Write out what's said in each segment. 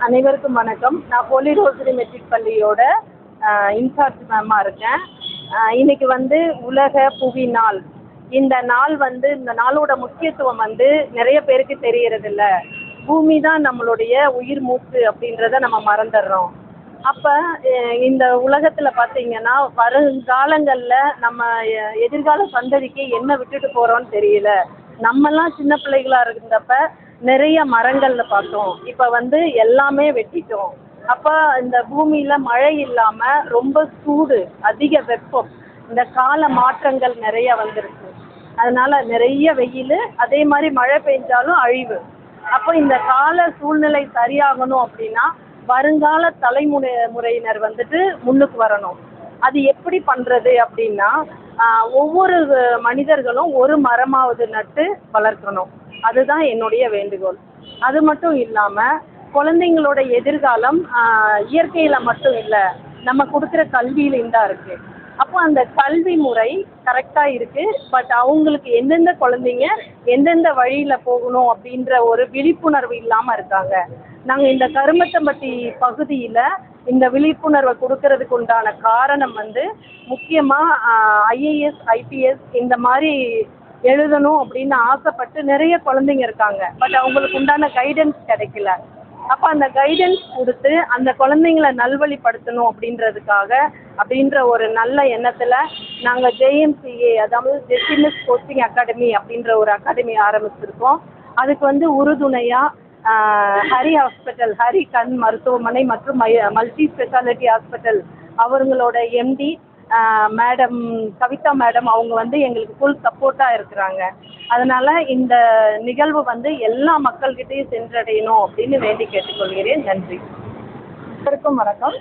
அனைவருக்கும் வணக்கம். நான் போலி ரோசரி மெட்ரிக் பள்ளியோட இன்சார்ஜ் மேமாக இருக்கேன். இன்னைக்கு வந்து உலக புவி நாள். இந்த நாள் வந்து இந்த நாளோட முக்கியத்துவம் வந்து நிறைய பேருக்கு தெரியறதில்ல. பூமி தான் நம்மளுடைய உயிர் மூச்சு அப்படின்றத நம்ம மறந்துடுறோம். அப்போ இந்த உலகத்தில் பார்த்தீங்கன்னா வருங்காலங்களில் நம்ம எ- எதிர்கால சந்ததிக்கு என்ன விட்டுட்டு போகிறோம்னு தெரியல. நம்மலாம் சின்ன பிள்ளைகளாக இருந்தப்ப நிறைய மரங்கள்ல பார்த்தோம். இப்போ வந்து எல்லாமே வெட்டிட்டோம். அப்போ இந்த பூமியில மழை இல்லாம ரொம்ப சூடு அதிக வெப்பம். இந்த கால மாற்றங்கள் நிறைய வந்திருக்கு. அதனால நிறைய வெயில் அதே மாதிரி மழை பெஞ்சாலும் அழிவு. அப்போ இந்த கால சூழ்நிலை சரியாகணும் அப்படின்னா வருங்கால தலைமுறை முறையினர் வந்துட்டு முன்னுக்கு வரணும். அது எப்படி பண்றது அப்படின்னா ஒவ்வொரு மனிதர்களும் ஒரு மரமாவது நட்டு வளர்க்கணும். அதுதான் என்னுடைய வேண்டுகோள். அது மட்டும் இல்லாம குழந்தைங்களோட எதிர்காலம் இயற்கையில் இயற்கையில மட்டும் இல்லை நம்ம கொடுக்குற கல்வியிலையும் தான் இருக்கு. அப்போ அந்த கல்வி முறை கரெக்டாக இருக்கு. பட் அவங்களுக்கு எந்தெந்த குழந்தைங்க எந்தெந்த வழியில போகணும் அப்படின்ற ஒரு விழிப்புணர்வு இல்லாம இருக்காங்க. நாங்க இந்த கருமத்தம்பட்டி பகுதியில இந்த விழிப்புணர்வை கொடுக்கறதுக்கு உண்டான காரணம் வந்து முக்கியமா ஐஏஎஸ் ஐபிஎஸ் இந்த மாதிரி எழுதணும் அப்படின்னு ஆசைப்பட்டு நிறைய குழந்தைங்க இருக்காங்க. பட் அவங்களுக்கு உண்டான கைடன்ஸ் கிடைக்கல. அப்போ அந்த கைடன்ஸ் கொடுத்து அந்த குழந்தைங்களை நல்வழிப்படுத்தணும் அப்படின்றதுக்காக அப்படின்ற ஒரு நல்ல எண்ணத்தில் நாங்கள் ஜேஎம்சிஏ அதாவது ஜெசினஸ் கோச்சிங் அகாடமி அப்படின்ற ஒரு அகாடமி ஆரம்பிச்சிருக்கோம். அதுக்கு வந்து உறுதுணையாக ஹரி ஹாஸ்பிட்டல் ஹரி கண் மருத்துவமனை மற்றும் மல்டி ஸ்பெஷாலிட்டி ஹாஸ்பிட்டல் அவங்களோட எம்டி மேடம் கவிதா மேடம் அவங்க வந்து எங்களுக்கு ஃபுல் சப்போர்ட்டாக இருக்கிறாங்க. அதனால இந்த நிகழ்வு வந்து எல்லா மக்கள்கிட்டையும் சென்றடையணும் அப்படின்னு வேண்டி கேட்டுக்கொள்கிறேன். நன்றி. அனைவருக்கும் வணக்கம்.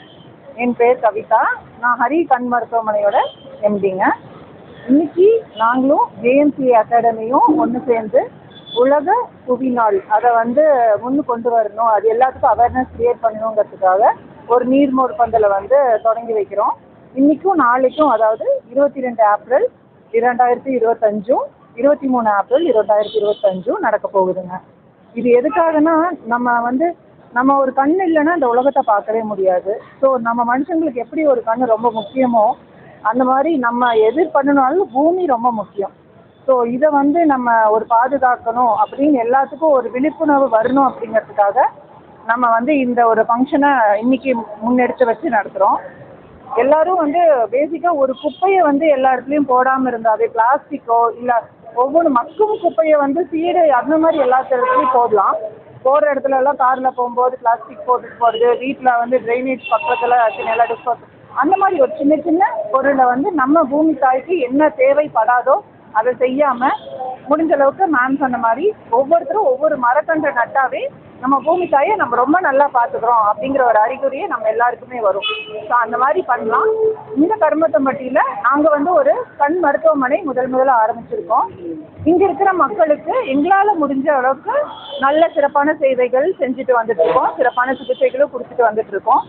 என் பேர் கவிதா. நான் ஹரி கண் மருத்துவமனையோட எம்டிங்க இன்னைக்கு நாங்களும் ஜேஎம்சி அகாடமியும் ஒன்று சேர்ந்து உலக புவி நாள் அதை வந்து முன்னு கொண்டு வரணும். அது எல்லாத்துக்கும் அவேர்னஸ் கிரியேட் பண்ணணுங்கிறதுக்காக ஒரு நீர்மோர் பந்தலை வந்து தொடங்கி வைக்கிறோம். இன்னைக்கும் நாளைக்கும் அதாவது இருபத்தி ரெண்டு ஏப்ரல் இரண்டாயிரத்தி இருபத்தஞ்சும் இருபத்தி மூணு ஏப்ரல் இரண்டாயிரத்தி இருபத்தஞ்சும் நடக்க போகுதுங்க. இது எதுக்காகனா நம்ம வந்து நம்ம ஒரு கண் இல்லைன்னா இந்த உலகத்தை பார்க்கவே முடியாது. ஸோ நம்ம மனுஷங்களுக்கு எப்படி ஒரு கண் ரொம்ப முக்கியமோ அந்த மாதிரி நம்ம எதிர் பண்ணினாலும் பூமி ரொம்ப முக்கியம். ஸோ இதை வந்து நம்ம ஒரு பாதுகாக்கணும் அப்படின்னு எல்லாத்துக்கும் ஒரு விழிப்புணர்வு வரணும் அப்படிங்கிறதுக்காக நம்ம வந்து இந்த ஒரு ஃபங்க்ஷனை இன்னைக்கு முன்னெடுத்து வச்சு நடத்துகிறோம் எல்லாரும் வந்து பேசிக்காக ஒரு குப்பையை வந்து எல்லா இடத்துலையும் போடாமல் இருந்தாவே பிளாஸ்டிக்கோ இல்லை ஒவ்வொரு மக்கும் குப்பையை வந்து சீடு அந்த மாதிரி எல்லா இடத்துலையும் போடலாம். போகிற இடத்துல எல்லாம் காரில் போகும்போது பிளாஸ்டிக் போட்டுட்டு போகிறது வீட்டில் வந்து ட்ரைனேஜ் பக்கத்தில் எல்லாம் டிஸ்போஸ் அந்த மாதிரி ஒரு சின்ன சின்ன பொருளை வந்து நம்ம பூமி தாய்க்கு என்ன தேவைப்படாதோ அதை செய்யாமல் முடிஞ்ச அளவுக்கு மேம் சொன்ன மாதிரி ஒவ்வொருத்தரும் ஒவ்வொரு மரக்கன்றை நட்டாவே நம்ம பூமி தாயை நம்ம ரொம்ப நல்லா பார்த்துக்கிறோம் அப்படிங்கிற ஒரு அறிகுறியே நம்ம எல்லாருக்குமே வரும். ஸோ அந்த மாதிரி பண்ணலாம். இந்த கருமத்தம்பட்டியில் நாங்கள் வந்து ஒரு கண் மருத்துவமனை முதல் முதல்ல ஆரம்பிச்சிருக்கோம். இங்கே இருக்கிற மக்களுக்கு எங்களால் முடிஞ்ச அளவுக்கு நல்ல சிறப்பான சேவைகள் செஞ்சுட்டு வந்துட்டு இருக்கோம் சிறப்பான சிகிச்சைகளும் கொடுத்துட்டு வந்துட்டு இருக்கோம்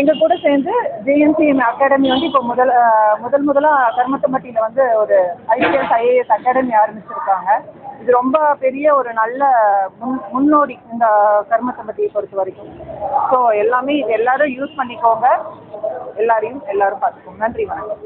எங்கள் கூட சேர்ந்து ஜேஎன்சிஎம் அகாடமி வந்து இப்போ முதல் முதல் முதலாக கருமத்தம்பட்டியில் வந்து ஒரு ஐபிஎஸ் ஐஏஎஸ் அகாடமி ஆரம்பிச்சிருக்காங்க. இது ரொம்ப பெரிய ஒரு நல்ல முன் முன்னோடி இந்த கருமத்தம்பட்டியை பொறுத்த வரைக்கும். ஸோ எல்லாமே இது எல்லாரும் யூஸ் பண்ணிக்கோங்க. எல்லாரையும் எல்லாரும் பார்த்துக்கோங்க. நன்றி வணக்கம்.